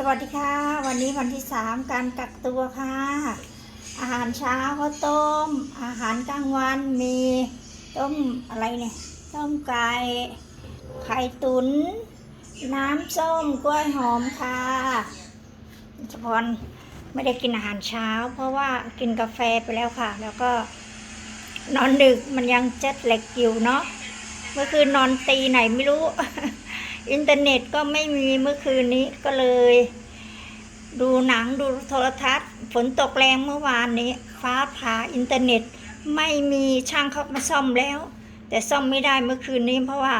สวัสดีค่ะ วันนี้วันที่สามการกักตัวค่ะ อาหารเช้าข้าวต้ม อาหารกลางวันมีต้มอะไรเนี่ย ต้มไก่ไข่ตุนน้ำส้มกล้วยหอมค่ะสปอนไม่ได้กินอาหารเช้า เพราะว่ากินกาแฟไปแล้วค่ะ แล้วก็ นอนดึกมันยังเจ็ดเหล็กอยู่เนาะเมื่อคืนนอนตีไหนไม่รู้ อินเทอร์เน็ตก็ไม่มีเมื่อคืนนี้ก็เลย ดูหนังดูโทรทัศน์ ฝนตกแรงเมื่อวานนี้ ฟ้าผ่าอินเทอร์เน็ตไม่มีช่างเขามาซ่อมแล้ว แต่ซ่อมไม่ได้เมื่อคืนนี้เพราะว่า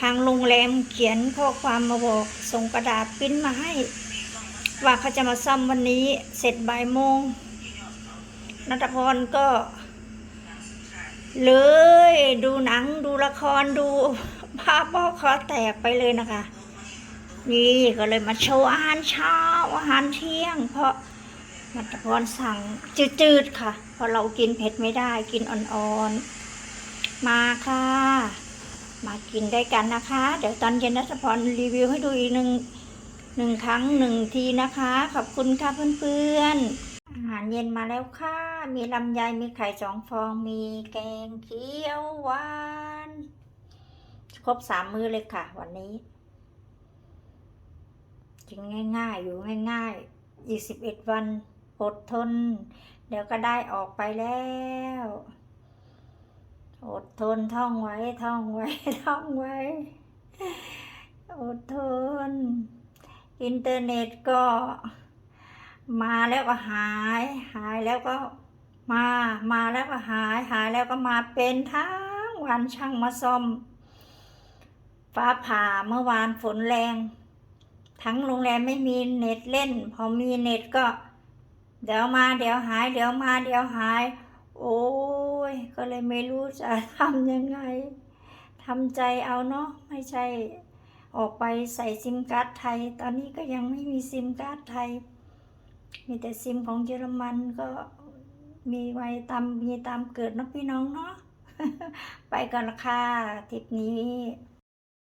ทางโรงแรมเขียนข้อความมาบอกส่งกระดาษปิ้นมาให้ ว่าเขาจะมาซ่อมวันนี้เสร็จบ่ายโมงนัทพรก็ เลยดูหนังดูละครดู ภาพพ่อคอแตกไปเลยนะคะ นี่ก็เลยมาโชว์อาหารเช้าอาหารเที่ยง เพราะมัตพรสั่งจืดๆค่ะ เพราะเรากินเผ็ดไม่ได้กินอ่อนๆ มาค่ะ มากินได้กันนะคะ เดี๋ยวตอนเย็นนัทพรรีวิวให้ดูอีกหนึ่งหนึ่งครั้งหนึ่งทีนะคะ ขอบคุณค่ะเพื่อนๆอาหารเย็นมาแล้วค่ะ มีลำไย มีไข่สองฟอง มีแกงเขียวหวาน ครบสามมื้อเลยค่ะ วันนี้กินง่ายๆ อยู่ง่ายๆอีกสิบเอ็ดวันอดทน เดี๋ยวก็ได้ออกไปแล้ว อดทนท่องไว้ท่องไว้ท่องไว้ อดทน อินเทอร์เน็ตก็ มาแล้วก็หาย หายแล้วก็มา มาแล้วก็หาย หายแล้วก็มาเป็นทั้งวันช่างมาซ่อม ฟ้าผ่าเมื่อวานฝนแรง ทั้งโรงแรมไม่มีเน็ตเล่น พอมีเน็ตก็ เดี๋ยวมาเดี๋ยวหาย เดี๋ยวมาเดี๋ยวหาย โอ้ย ก็เลยไม่รู้จะทำยังไงทำใจเอาเนาะไม่ใช่ ออกไปใส่ซิมการ์ดไทย ตอนนี้ก็ยังไม่มีซิมการ์ดไทย มีแต่ซิมของเยอรมันก็มีไว้ตามมีตามเกิดเนาะพี่น้องเนาะไปกันละค่ะทริปนี้